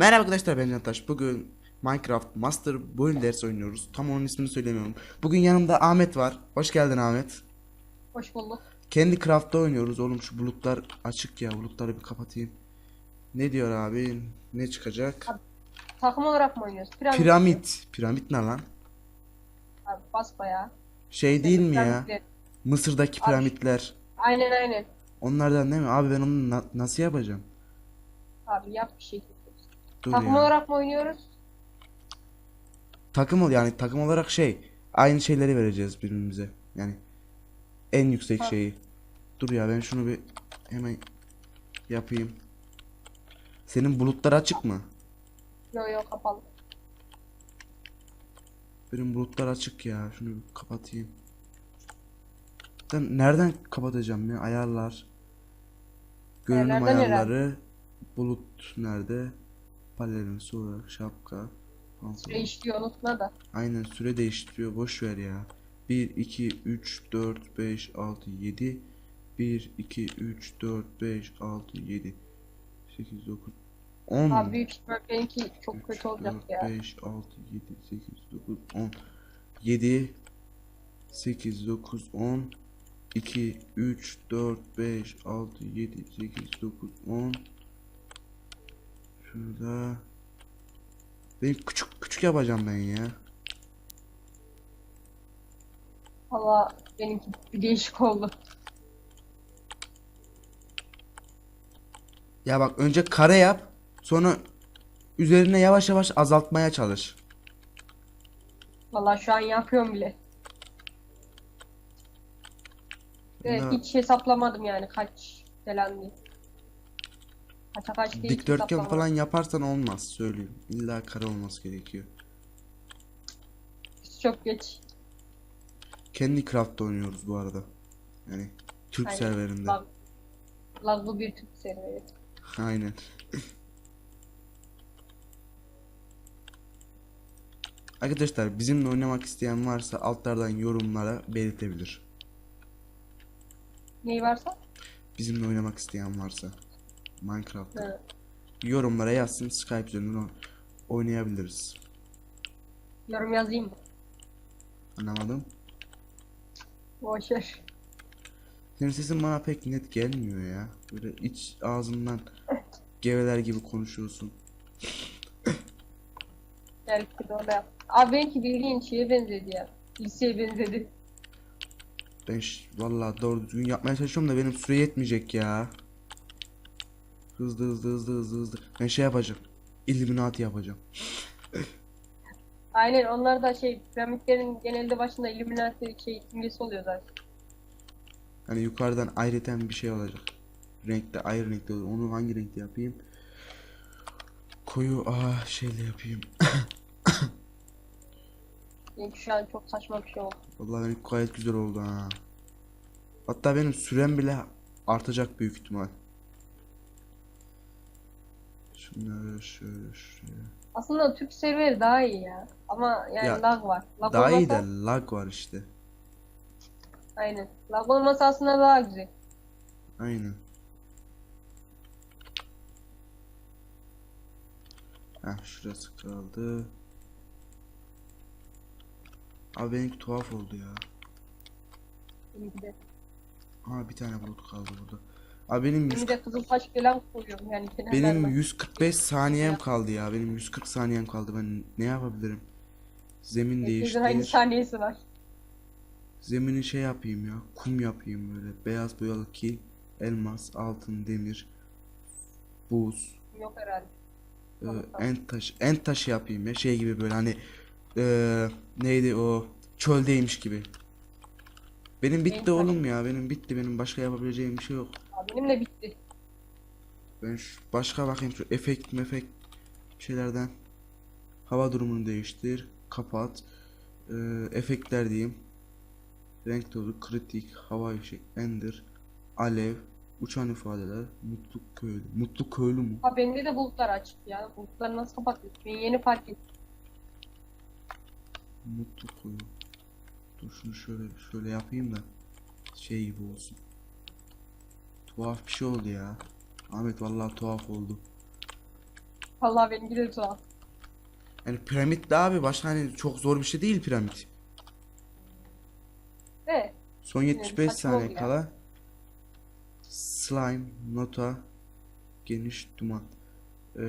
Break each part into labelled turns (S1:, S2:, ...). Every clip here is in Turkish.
S1: Merhaba arkadaşlar ben Can Taş. Bugün Minecraft Master Bölüm dersi oynuyoruz. Tam onun ismini söylemiyorum. Bugün yanımda Ahmet var. Hoş geldin Ahmet.
S2: Hoş bulduk.
S1: Kendi craft'ta oynuyoruz. Oğlum şu bulutlar açık ya. Bulutları bir kapatayım. Ne diyor abi? Ne çıkacak?
S2: Takım olarak mı oynuyoruz? Piramit.
S1: Piramit. Piramit ne lan?
S2: Abi basbayağı.
S1: Şey değil mi ya? Mısır'daki
S2: Abi.
S1: piramitler.
S2: Aynen aynen.
S1: Onlardan değil mi? Abi ben onu na- nasıl yapacağım?
S2: Abi yap bir şey.
S1: Dur
S2: Takım
S1: ya.
S2: olarak mı oynuyoruz?
S1: Takım ol yani takım olarak şey aynı şeyleri vereceğiz birbirimize. Yani en yüksek
S2: Ha.
S1: şeyi. Dur ya ben şunu bir hemen yapayım. Senin bulutlar açık mı?
S2: Yok yok kapalı.
S1: Benim bulutlar açık ya. Şunu bir kapatayım. Ben nereden kapatacağım ya? Ayarlar. Görünüm
S2: Ayarlardan
S1: ayarları. Bulut nerede? Palerin sonra şapka. pantolon.
S2: İşliyor unutma da.
S1: Aynen süre değiştiriyor. Boş ver ya. 1 2 3 4 5 6 7 1 2 3 4 5 6 7 8 9 10
S2: Abi büyük ihtimal benimki çok kötü olacak
S1: 4
S2: ya.
S1: 5 6 7 8 9 10 7 8 9 10 2 3 4 5 6 7 8 9 10 Şurada Benim küçük küçük yapacağım ben ya.
S2: Valla benimki bir değişik oldu.
S1: Ya bak önce kare yap. Sonra üzerine yavaş yavaş azaltmaya çalış.
S2: Valla şu an yapıyorum bile. Ve hiç hesaplamadım yani kaç falan diye.
S1: Dikdörtgen falan yaparsan olmaz söyleyeyim. İlla kare olması gerekiyor.
S2: Çok geç.
S1: Kendi craft'ta oynuyoruz bu arada. Yani Türk
S2: Aynen.
S1: serverinde.
S2: Lag, laglı bir Türk serveri.
S1: Aynen. Arkadaşlar bizimle oynamak isteyen varsa altlardan yorumlara belirtebilir.
S2: Neyi varsa?
S1: Bizimle oynamak isteyen varsa Minecraft'ta
S2: Hı.
S1: yorumlara yazsın Skype üzerinden oynayabiliriz.
S2: Yorum yazayım?
S1: Anlamadım.
S2: Boş ver.
S1: Senin sesin bana pek net gelmiyor ya. Böyle iç ağzından geveler gibi konuşuyorsun.
S2: Belki de orada yap. Abi benimki bildiğin şeye benzedi ya. Liseye benzedi.
S1: Ben vallahi doğru düzgün yapmaya çalışıyorum da benim süre yetmeyecek ya. Hızlı hızlı hızlı hızlı hızlı. Ben şey yapacağım. Illuminati yapacağım.
S2: Aynen onlar da şey piramitlerin genelde başında Illuminati şey simgesi oluyor zaten.
S1: Hani yukarıdan ayrıten bir şey olacak. Renkte ayrı renkte olur. Onu hangi renkte yapayım? Koyu ah şeyle yapayım.
S2: Benimki şu an çok saçma bir şey oldu.
S1: Vallahi benim gayet güzel oldu ha. Hatta benim sürem bile artacak büyük ihtimal. Şunları şöyle şuraya.
S2: Aslında Türk serveri daha iyi ya. Ama yani
S1: Ya,
S2: lag var. Lag
S1: Daha iyi
S2: olmasa,
S1: de lag var işte.
S2: aynen. Lag olmasa aslında daha güzel.
S1: Aynen. Heh şurası kaldı. Abi benimki tuhaf oldu ya.
S2: Benimki de.
S1: Aa bir tane bulut kaldı burada. Abi benim 100,
S2: Benim de kızıl taş falan koyuyorum yani
S1: benim
S2: kenarlarına.
S1: 145 saniyem kaldı ya. Benim 140 saniyem kaldı. Ben ne yapabilirim? Zemin
S2: Herkesin aynı
S1: değiştir.
S2: saniyesi var.
S1: Zemini şey yapayım ya. Kum yapayım böyle. Beyaz boyalı kil, elmas, altın, demir, buz.
S2: Yok herhalde.
S1: Ee,
S2: Tamam, tamam.
S1: en taş en taşı yapayım ya şey gibi böyle hani ee, neydi o çöldeymiş gibi. Benim bitti
S2: taşı.
S1: oğlum ya benim bitti benim başka yapabileceğim bir şey yok.
S2: Aa, benim de bitti.
S1: Ben şu, başka bakayım şu efekt mefekt şeylerden hava durumunu değiştir kapat Ee, efektler diyeyim renk tozu kritik hava fişek ender alev uçan ifadeler mutlu köylü mutlu köylü mü?
S2: Ha bende de bulutlar açık ya. Bulutları nasıl kapattık? Ben yeni fark ettim.
S1: Mutlu koyu. Dur şunu şöyle şöyle yapayım da şey gibi olsun. Tuhaf bir şey oldu ya. Ahmet vallahi tuhaf oldu.
S2: Vallahi benimki de tuhaf.
S1: Yani piramit de abi başka hani çok zor bir şey değil piramit.
S2: Ve
S1: Son 75
S2: saçma
S1: saniye kala. Slime, nota, geniş duman. Ee,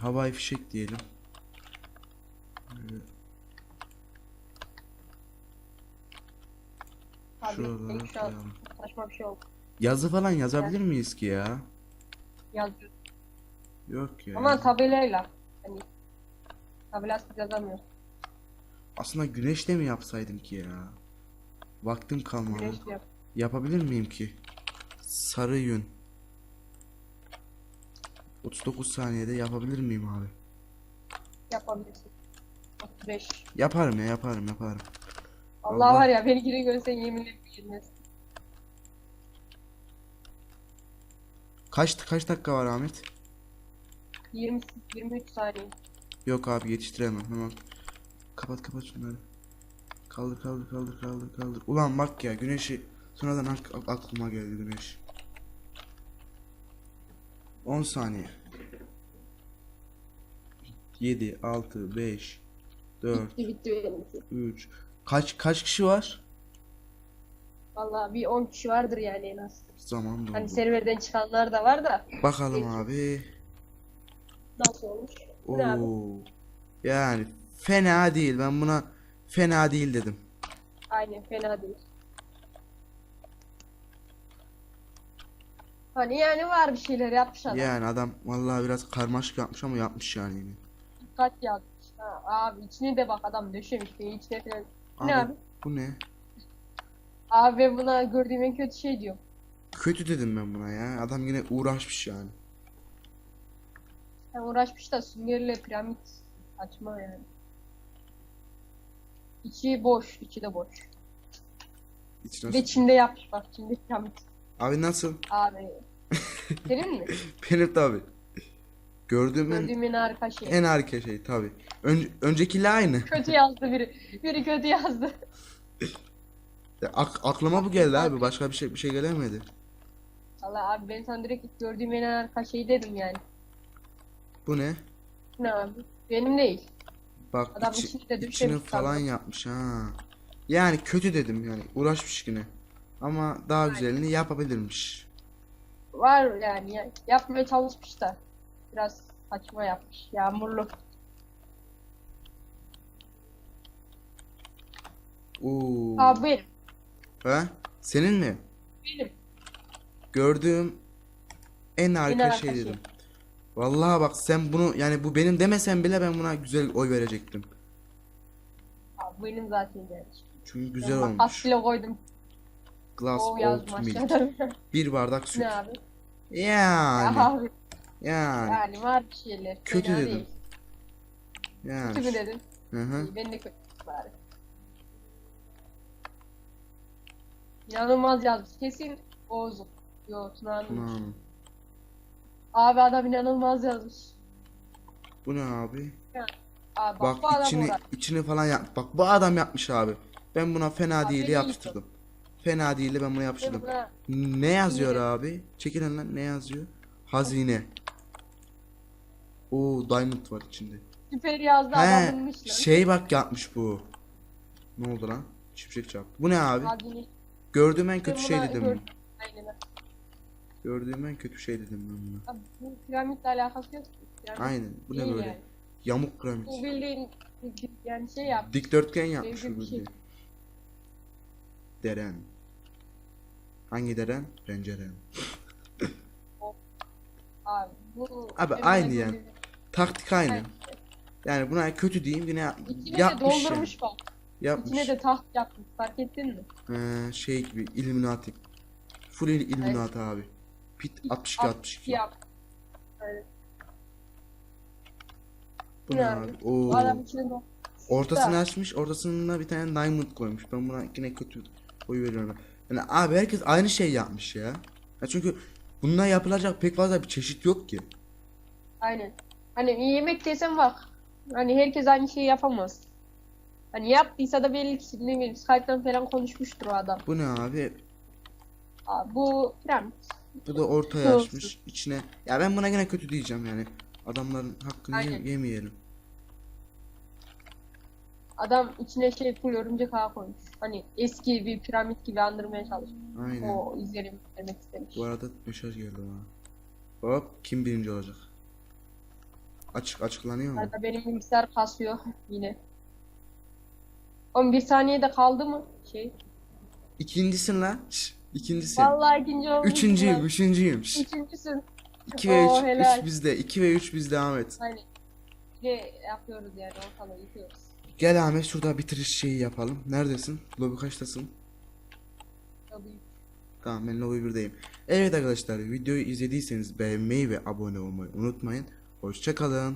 S1: havai fişek diyelim.
S2: abi
S1: Şuralara koyalım.
S2: saçma bir şey oldu.
S1: Yazı falan yazabilir miyiz ki ya?
S2: Yazıyor.
S1: Yok ya.
S2: Ama tabelayla. Hani tabelasız yazamıyor.
S1: Aslında güneşle mi yapsaydım ki ya? Vaktim kalmadı.
S2: Güneş yap.
S1: Yapabilir miyim ki? Sarı yün. 39 saniyede yapabilir miyim abi?
S2: Yapabilirsin. 35.
S1: Yaparım ya yaparım yaparım.
S2: Allah
S1: Allah.
S2: var ya benimkini görsen yemin ederim
S1: Kaç kaç dakika var Ahmet?
S2: 20 23 saniye.
S1: Yok abi yetiştiremem hemen. Kapat kapat şunları. Kaldır kaldır kaldır kaldır kaldır. Ulan bak ya güneşi sonradan ak- ak- aklıma geldi güneş. 10 saniye. 7 6 5 4
S2: Bitti bitti benimki.
S1: 3 Kaç kaç kişi var?
S2: Vallahi bir 10 kişi vardır yani en az.
S1: Zaman doldu.
S2: Hani serverden çıkanlar da var da
S1: Bakalım abi.
S2: nasıl olmuş? Bu ne abi?
S1: Oo. Yani fena değil. Ben buna fena değil dedim.
S2: Aynen fena değil. Hani yani var bir şeyler yapmış adam.
S1: Yani adam vallahi biraz karmaşık yapmış ama yapmış yani yine.
S2: Dikkat yazmış. Ha, abi içine de bak adam döşemiş içine falan. Ne
S1: abi? bu ne?
S2: Abi buna gördüğüm en kötü şey diyorum.
S1: Kötü dedim ben buna ya. Adam yine uğraşmış yani.
S2: Sen uğraşmış da süngerle piramit saçma yani. İçi boş, içi de boş.
S1: İçine
S2: de Çin'de yapmış bak Çin'de piramit.
S1: Abi nasıl?
S2: Abi. Senin mi?
S1: Benim tabi. Gördüğüm en,
S2: Gördüğüm en harika şey.
S1: en harika şey tabi. Ön, öncekiyle aynı.
S2: Kötü yazdı biri. Biri kötü yazdı.
S1: Ya, ak- aklıma bu geldi abi. Başka bir şey bir şey gelemedi.
S2: Valla abi ben sana direkt ilk gördüğüm en harika şey dedim yani.
S1: Bu ne?
S2: Ne abi? Benim değil.
S1: Bak
S2: Adam
S1: içi-
S2: içini de
S1: içini
S2: düşürmüş
S1: falan
S2: sandım.
S1: yapmış ha. Yani kötü dedim yani. Uğraşmış yine. Ama daha güzelini yapabilirmiş.
S2: Var yani ya. Yapmaya çalışmış da. Biraz saçma yapmış. Yağmurlu.
S1: Oo.
S2: Abi.
S1: Ha? Senin mi?
S2: Benim.
S1: Gördüğüm en harika
S2: harika
S1: şey
S2: şey.
S1: dedim. Vallahi bak sen bunu yani bu benim demesen bile ben buna güzel oy verecektim.
S2: Abi benim zaten yani.
S1: Çünkü güzel
S2: Ben
S1: olmuş.
S2: makas bile koydum.
S1: Glass
S2: O yazdım
S1: oat milk.
S2: aşağıda.
S1: Bir bardak süt.
S2: ne abi?
S1: Yani.
S2: Abi.
S1: Yani.
S2: Yani var bir şeyler.
S1: Kötü
S2: Fena
S1: dedim.
S2: değil.
S1: Yani.
S2: Kötü mü dedin?
S1: Hı hı.
S2: İyi, Ben de kötü İnanılmaz yazmış. Kesin Oğuz'un. Yo Tuna'nın.
S1: Tamam.
S2: Abi adam inanılmaz yazmış.
S1: Bu ne abi?
S2: Abi bak,
S1: Bak içini
S2: uğraş.
S1: içini falan yap. Bak bu adam yapmış abi. Ben buna fena
S2: Abi
S1: değil yapıştırdım. Fena değil ben buna
S2: Ben
S1: yapıştırdım.
S2: buna
S1: Ne yazıyor
S2: Yine-
S1: abi? Çekilin lan ne yazıyor? Hazine. Oo diamond var içinde.
S2: süper yazdı
S1: He
S2: adam bulmuş lan.
S1: şey bak yapmış bu. Ne oldu lan? Şimşek çarptı. Bu ne abi?
S2: Hazine.
S1: Gördüğüm en kötü şey dedim.
S2: gör-
S1: bunu.
S2: Aynen. öyle.
S1: Gördüğüm en kötü şey dedim ben buna.
S2: Abi bu piramitle alakası yok. Piramit
S1: Aynen. Bu ne
S2: değil
S1: böyle?
S2: yani.
S1: Yamuk piramit.
S2: Bu bildiğin yani şey yap.
S1: Dikdörtgen yapmış
S2: Sevdiğim
S1: bu
S2: bir şey.
S1: bildiğin. Deren. Hangi deren? Penceren.
S2: Abi bu
S1: Abi aynı yani. Taktik aynı.
S2: Aynen.
S1: Yani buna kötü diyeyim yine
S2: İçine de
S1: yapmış yani.
S2: doldurmuş bak.
S1: Yapmış.
S2: İçine de taht yapmış. Fark ettin mi?
S1: Ee, şey gibi Illuminati. Full il- Illuminati abi. Pit 62 62.
S2: Yap. Aynen.
S1: Bu
S2: Ne abi?
S1: Oo. Ortasını açmış, ortasına bir tane diamond koymuş. Ben buna yine kötü oy veriyorum. Yani abi herkes aynı şey yapmış ya. ya çünkü bundan yapılacak pek fazla bir çeşit yok ki.
S2: Aynen. Hani yemek desen bak. Hani herkes aynı şeyi yapamaz. Hani yaptıysa da belli ki ne bileyim Skype'dan falan konuşmuştur o adam.
S1: Bu ne abi?
S2: Aa, bu piramit.
S1: Bu da ortaya
S2: Olsun.
S1: açmış içine. Ya ben buna yine kötü diyeceğim yani. Adamların hakkını
S2: Aynen.
S1: yemeyelim.
S2: Adam içine şey full örümcek ağı koymuş. Hani eski bir piramit gibi andırmaya çalışmış.
S1: Aynen.
S2: O izlerim demek istemiş.
S1: Bu arada mesaj geldi bana. Hop kim birinci olacak? Açık açıklanıyor mu?
S2: Arada benim bilgisayar kasıyor yine. 11 saniyede kaldı mı şey?
S1: İkincisin lan. Şş, İkincisin.
S2: Vallahi ikinci olmuşum
S1: Üçüncüyüm,
S2: lan.
S1: üçüncüyüm. Şş,
S2: Üçüncüsün.
S1: 2 ve 3,
S2: Oo, helal.
S1: 3 bizde. 2 ve 3 bizde Ahmet.
S2: Hani ne yapıyoruz yani ortalığı yıkıyoruz.
S1: Gel Ahmet şurada bitiriş şeyi yapalım. Neredesin? Lobi kaçtasın?
S2: Tabii.
S1: Tamam ben Lobi 1'deyim. Evet arkadaşlar videoyu izlediyseniz beğenmeyi ve abone olmayı unutmayın. Hoşçakalın.